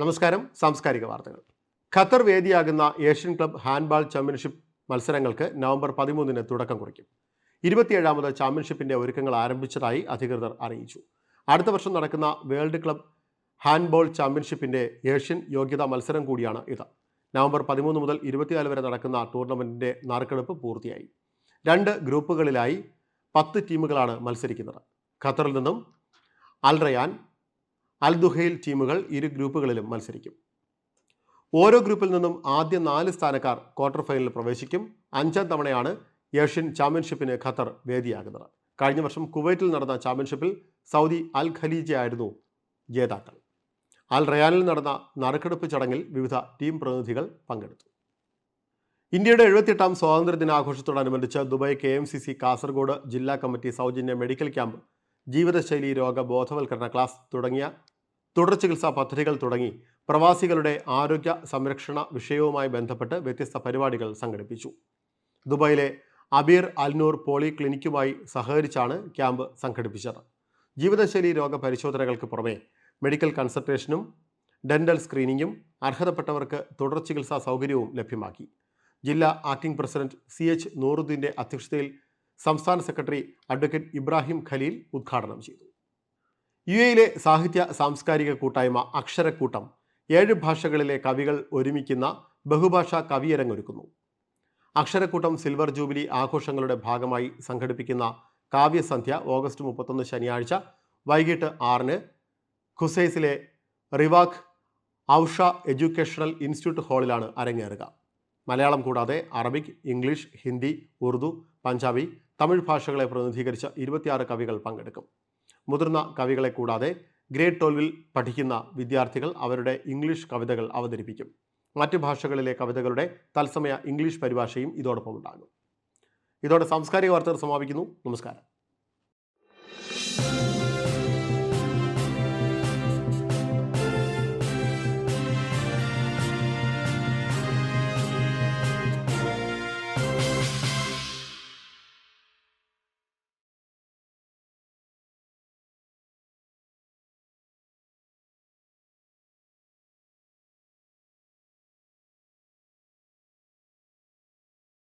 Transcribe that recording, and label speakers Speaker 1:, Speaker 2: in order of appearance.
Speaker 1: നമസ്കാരം. സാംസ്കാരിക വാർത്തകൾ. ഖത്തർ വേദിയാകുന്ന ഏഷ്യൻ ക്ലബ് ഹാൻഡ്ബാൾ ചാമ്പ്യൻഷിപ്പ് മത്സരങ്ങൾക്ക് നവംബർ പതിമൂന്നിന് തുടക്കം കുറിക്കും. ഇരുപത്തിയേഴാമത് ചാമ്പ്യൻഷിപ്പിന്റെ ഒരുക്കങ്ങൾ ആരംഭിച്ചതായി അധികൃതർ അറിയിച്ചു. അടുത്ത വർഷം നടക്കുന്ന വേൾഡ് ക്ലബ് ഹാൻഡ്ബോൾ ചാമ്പ്യൻഷിപ്പിന്റെ ഏഷ്യൻ യോഗ്യതാ മത്സരം കൂടിയാണ് ഇത്. നവംബർ പതിമൂന്ന് മുതൽ ഇരുപത്തിനാല് വരെ നടക്കുന്ന ടൂർണമെന്റിന്റെ നറുക്കെടുപ്പ് പൂർത്തിയായി. രണ്ട് ഗ്രൂപ്പുകളിലായി പത്ത് ടീമുകളാണ് മത്സരിക്കുന്നത്. ഖത്തറിൽ നിന്നും അൽ റയാൻ അൽ ദുഹൈൽ ടീമുകൾ ഇരു ഗ്രൂപ്പുകളിലും മത്സരിക്കും. ഓരോ ഗ്രൂപ്പിൽ നിന്നും ആദ്യ നാല് സ്ഥാനക്കാർ ക്വാർട്ടർ ഫൈനലിൽ പ്രവേശിക്കും. അഞ്ചാം തവണയാണ് ഏഷ്യൻ ചാമ്പ്യൻഷിപ്പിന് ഖത്തർ വേദിയാകുന്നത്. കഴിഞ്ഞ വർഷം കുവൈറ്റിൽ നടന്ന ചാമ്പ്യൻഷിപ്പിൽ സൗദി അൽ ഖലീജ ആയിരുന്നു ജേതാക്കൾ. അൽ റയാനിൽ നടന്ന നറുക്കെടുപ്പ് ചടങ്ങിൽ വിവിധ ടീം പ്രതിനിധികൾ പങ്കെടുത്തു. ഇന്ത്യയുടെ എഴുപത്തിയെട്ടാം സ്വാതന്ത്ര്യ ദിനാഘോഷത്തോടനുബന്ധിച്ച് Dubai K M C C Kasaragod ജില്ലാ കമ്മിറ്റി സൗജന്യ മെഡിക്കൽ ക്യാമ്പ് ജീവിതശൈലി രോഗ ബോധവൽക്കരണ ക്ലാസ് തുടങ്ങിയ തുടർ ചികിത്സാ പദ്ധതികൾ തുടങ്ങി പ്രവാസികളുടെ ആരോഗ്യ സംരക്ഷണ വിഷയവുമായി ബന്ധപ്പെട്ട് വ്യത്യസ്ത പരിപാടികൾ സംഘടിപ്പിച്ചു. ദുബായിലെ അബീർ അൽനൂർ പോളി ക്ലിനിക്കുമായി സഹകരിച്ചാണ് ക്യാമ്പ് സംഘടിപ്പിച്ചത്. ജീവിതശൈലി രോഗ പരിശോധനകൾക്ക് പുറമെ മെഡിക്കൽ കൺസൾട്ടേഷനും ഡെന്റൽ സ്ക്രീനിങ്ങും അർഹതപ്പെട്ടവർക്ക് തുടർ ചികിത്സാ സൗകര്യവും ലഭ്യമാക്കി. ജില്ലാ ആക്ടിംഗ് പ്രസിഡന്റ് സി എച്ച് നൂറുദ്ദീന്റെ അധ്യക്ഷതയിൽ സംസ്ഥാന സെക്രട്ടറി അഡ്വക്കേറ്റ് ഇബ്രാഹിം ഖലീൽ ഉദ്ഘാടനം ചെയ്തു. യു എയിലെ സാഹിത്യ സാംസ്കാരിക കൂട്ടായ്മ അക്ഷരക്കൂട്ടം ഏഴ് ഭാഷകളിലെ കവികൾ ഒരുമിക്കുന്ന ബഹുഭാഷാ കവിയരങ്ങൊരുക്കുന്നു. അക്ഷരക്കൂട്ടം സിൽവർ ജൂബിലി ആഘോഷങ്ങളുടെ ഭാഗമായി സംഘടിപ്പിക്കുന്ന കാവ്യസന്ധ്യ ഓഗസ്റ്റ് മുപ്പത്തൊന്ന് ശനിയാഴ്ച വൈകിട്ട് ആറിന് ഖുസൈസിലെ റിവാഖ് ഔഷ എഡ്യൂക്കേഷണൽ ഇൻസ്റ്റിറ്റ്യൂട്ട് ഹാളിലാണ് അരങ്ങേറുക. മലയാളം കൂടാതെ അറബിക് ഇംഗ്ലീഷ് ഹിന്ദി ഉറുദു പഞ്ചാബി തമിഴ് ഭാഷകളെ പ്രതിനിധീകരിച്ച ഇരുപത്തിയാറ് കവികൾ പങ്കെടുക്കും. മുതിർന്ന കവികളെ കൂടാതെ ഗ്രേഡ് ട്വൽവിൽ പഠിക്കുന്ന വിദ്യാർത്ഥികൾ അവരുടെ ഇംഗ്ലീഷ് കവിതകൾ അവതരിപ്പിക്കും. മറ്റു ഭാഷകളിലെ കവിതകളുടെ തത്സമയ ഇംഗ്ലീഷ് പരിഭാഷയും ഇതോടൊപ്പം ഉണ്ടാകും. ഇതോടെ സാംസ്കാരിക വാർത്തകൾ സമാപിക്കുന്നു. നമസ്കാരം.